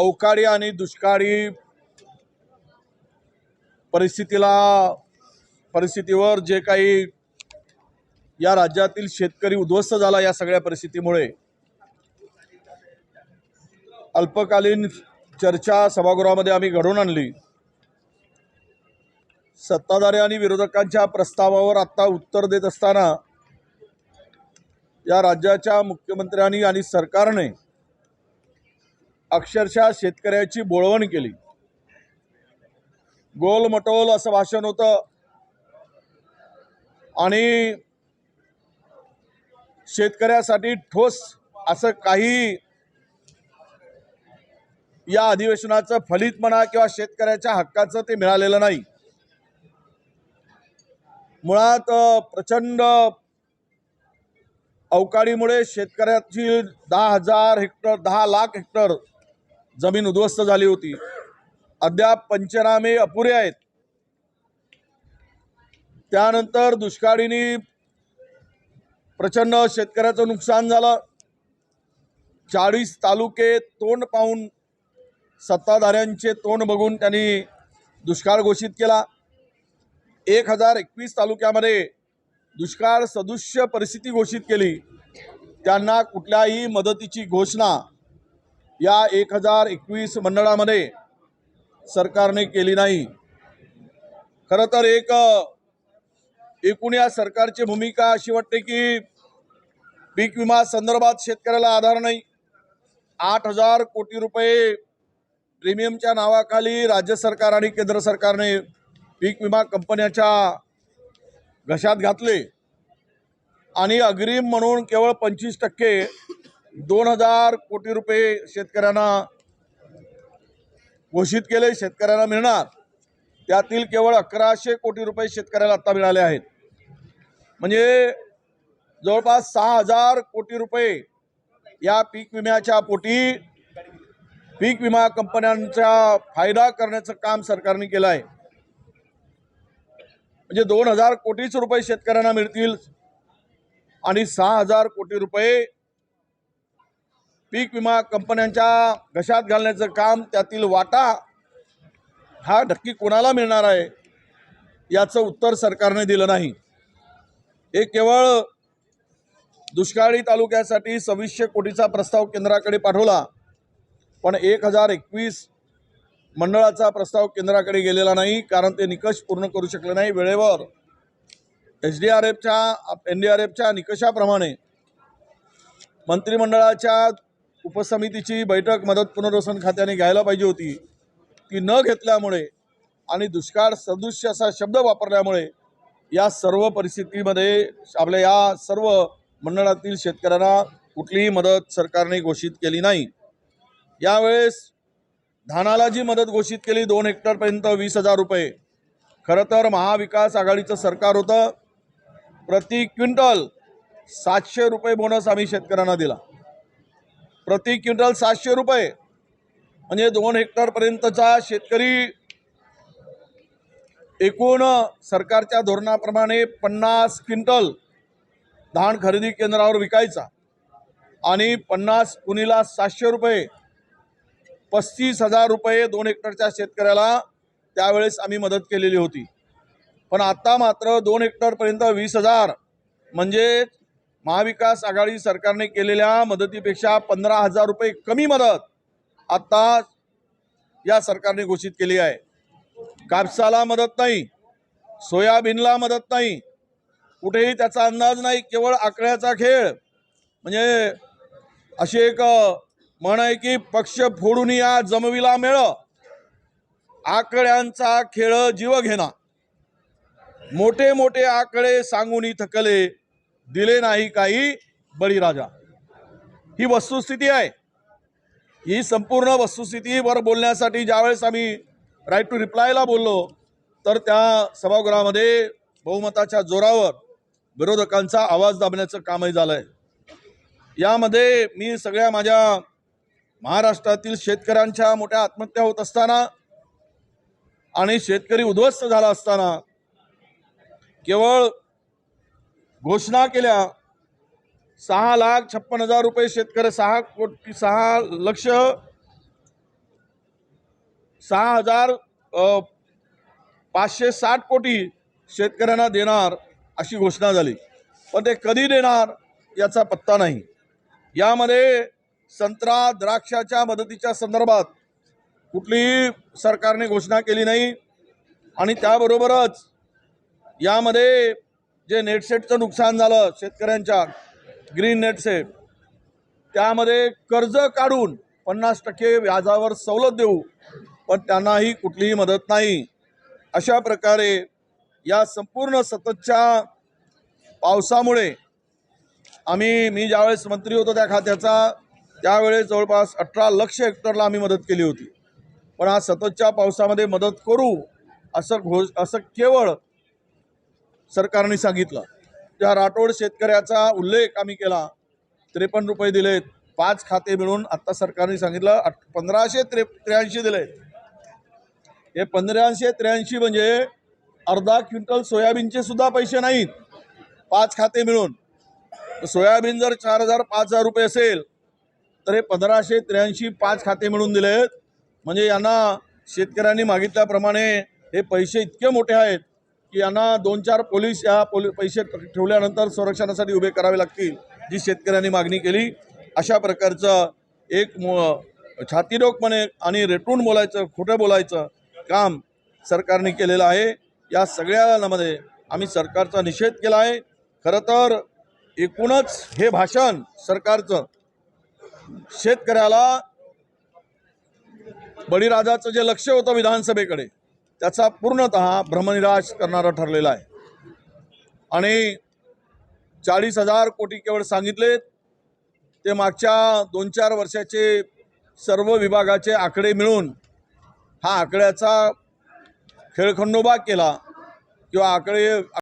अवकाळी आणि दुष्काळी परिस्थितीला परिस्थितीवर जे काही या राज्यातील शेतकरी उद्ध्वस्त झाला या सगळ्या परिस्थितीमुळे अल्पकालीन चर्चा सभागृहामध्ये आम्ही घडवून आणली. सत्ताधारी आणि विरोधकांच्या प्रस्तावावर आत्ता उत्तर देत असताना या राज्याच्या मुख्यमंत्र्यांनी आणि सरकारने अक्षरशः शेतकऱ्याची बोळवण केली. गोलमटोल असं भाषण होतं. आणि शेतकऱ्यासाठी ठोस असं काही या अधिवेशनाचं फलित म्हणा किंवा शेतकऱ्याच्या हक्काचं ते मिळालेलं नाही. मुळात प्रचंड अवकाळीमुळे शेतकऱ्याची दहा हजार हेक्टर दहा लाख हेक्टर जमीन उद्ध्वस्त झाली होती. अद्याप पंचनामे अपुरे आहेत. त्यानंतर दुष्काळीने प्रचंड शेतकऱ्याचं नुकसान झालं. चाळीस तालुके तोंड पाहून सत्ताधाऱ्यांचे तोंड बघून त्यांनी दुष्काळ घोषित केला. एक हजार एकवीस तालुक्यामध्ये दुष्काळ सदृश्य परिस्थिती घोषित केली. त्यांना कुठल्याही मदतीची घोषणा या एक हजार एकवीस मंडळामध्ये सरकारने केली नाही. खरं तर एक एकूण या सरकारची भूमिका अशी वाटते की पीक विमा संदर्भात शेतकऱ्याला आधार नाही. आठ हजार कोटी रुपये प्रीमियमच्या नावाखाली राज्य सरकार आणि केंद्र सरकारने पीक विमा कंपन्याच्या घशात घातले. आणि अग्रिम म्हणून केवळ पंचवीस टक्के दोन हजार कोटी रुपये शेतकऱ्यांना घोषित केले शेतकऱ्यांना मिळणार. त्यातील केवळ अकराशे कोटी रुपये शेतकऱ्याला आत्ता मिळाले आहेत. म्हणजे जवळपास सहा हजार कोटी रुपये या पीक विम्याच्या पोटी पीक विमा कंपन्यांचा फायदा करण्याचं काम सरकारने केलं आहे म्हणजे दोन हजार कोटीच रुपये शेतकऱ्यांना मिळतील आणि सहा हजार कोटी रुपये पीक विमा कंपन्यांच्या घशात घालण्याचं काम त्यातील वाटा हा नक्की कोणाला मिळणार आहे याचं उत्तर सरकारने दिलं नाही. हे केवळ दुष्काळी तालुक्यासाठी सव्वीसशे कोटीचा प्रस्ताव केंद्राकडे पाठवला पण एक हजार एकवीस मंडळाचा प्रस्ताव केंद्राकडे गेलेला नाही कारण ते निकष पूर्ण करू शकले नाही. वेळेवर एच डी आर एफच्या एन डी आर एफच्या निकषाप्रमाणे मंत्रिमंडळाच्या उपसमितीची बैठक मदत पुनर्वसन खात्याने घ्यायला पाहिजे होती. ती न घेतल्यामुळे आणि दुष्काळ सदृश्य असा शब्द वापरल्यामुळे या सर्व परिस्थितीमध्ये आपल्या या सर्व मंडळातील शेतकऱ्यांना कुठलीही मदत सरकारने घोषित केली नाही. यावेळेस धानाला जी मदत घोषित केली दोन हेक्टरपर्यंत वीस हजार रुपये. खरं तर महाविकास आघाडीचं सरकार होतं. प्रति क्विंटल सातशे रुपये बोनस आम्ही शेतकऱ्यांना दिला. प्रति क्विंटल सातशे रुपये. म्हणजे दोन हेक्टरपर्यंतचा शेतकरी एकूण सरकारच्या धोरणाप्रमाणे पन्नास क्विंटल धान खरेदी केंद्रावर विकायचा आणि पन्नास कुणीला सातशे रुपये पस्तीस हजार रुपये दोन हेक्टरच्या शेतकऱ्याला त्यावेळेस आम्ही मदत केलेली होती. पण आत्ता मात्र दोन हेक्टरपर्यंत वीस हजार म्हणजे महाविकास आघाडी सरकारने केलेल्या मदतीपेक्षा पंधरा हजार रुपये कमी मदत आत्ता या सरकारने घोषित केली आहे. कापसाला मदत नाही सोयाबीनला मदत नाही कुठेही त्याचा अंदाज नाही केवळ आकड्याचा खेळ. म्हणजे अशी एक म्हण आहे की पक्ष फोडून या जमविला मेळ. आकड्यांचा खेळ जीव घेणा. मोठे मोठे आकडे सांगून थकले. दिले नाही काही बळीराजा. ही वस्तुस्थिती आहे. ही संपूर्ण वस्तुस्थितीवर बोलण्यासाठी ज्यावेळेस आम्ही राईट टू रिप्लायला बोललो तर त्या सभागृहामध्ये बहुमताच्या जोरावर विरोधकांचा आवाज दाबण्याचं कामही झालं आहे यामध्ये मी सगळ्या माझ्या महाराष्ट्रातील शेतकऱ्यांच्या मोठ्या आत्महत्या होत असताना आणि शेतकरी उद्ध्वस्त झाला असताना केवळ घोषणा केल्या. सहा लाख छप्पन हजार रुपये शेतकरी सहा कोटी सहा लक्ष सहा हजार पाचशे साठ कोटी शेतकऱ्यांना देणार अशी घोषणा झाली. पण ते कधी देणार याचा पत्ता नाही. यामध्ये संत्रा द्राक्षाच्या मदतीच्या संदर्भात कुठलीही सरकारने घोषणा केली नाही आणि त्याबरोबरच यामध्ये जे नेटसेटचं नुकसान झालं शेतकऱ्यांच्या ग्रीन नेटसेट त्यामध्ये कर्ज काढून पन्नास टक्के व्याजावर सवलत देऊ पण त्यांनाही कुठलीही मदत नाही. अशा प्रकारे या संपूर्ण सततच्या पावसामुळे आम्ही मी ज्यावेळेस मंत्री होतो त्या खात्याचा त्यावेळेस जवळपास अठरा लक्ष हेक्टरला आम्ही मदत केली होती. पण आज सततच्या पावसामध्ये मदत करू असं घोष असं केवळ सरकारने सांगितलं. त्या राठोड शेतकऱ्याचा उल्लेख आम्ही केला त्रेपन्न रुपये दिलेत. पाच खाते मिळून आत्ता सरकारने सांगितलं पंधराशे त्रे त्र्याऐंशी दिले हे पंधराशे त्र्याऐंशी म्हणजे अर्धा क्विंटल सोयाबीनचे सुद्धा पैसे नाहीत. पाच खाते मिळून. सोयाबीन जर चार हजार पाच हजार रुपये असेल तर हे पंधराशे त्र्याऐंशी पाच खाते मिळून दिलेत. म्हणजे यांना शेतकऱ्यांनी मागितल्याप्रमाणे हे पैसे इतके मोठे आहेत की यांना दोन चार पोलीस या पोली पैसे ठेवल्यानंतर संरक्षणासाठी उभे करावे लागतील जी शेतकऱ्यांनी मागणी केली. अशा प्रकारचं एक मो छातीरोगपणे आणि रेटून बोलायचं खोटं बोलायचं काम सरकारने केलेलं आहे. या सगळ्यामध्ये आम्ही सरकारचा निषेध केला आहे. खरं तर एकूणच हे भाषण सरकारचं शेतकऱ्याला बळीराजाचं जे लक्ष होतं विधानसभेकडे त्याचा पूर्णत भ्रमनिराश करणारा ठरलेला आहे. आणि चाळीस हजार कोटी केवळ सांगितलेत ते मागच्या दोन चार वर्षाचे सर्व विभागाचे आकडे मिळून हा आकड्याचा खेळखंडोबा केला किंवा आकडे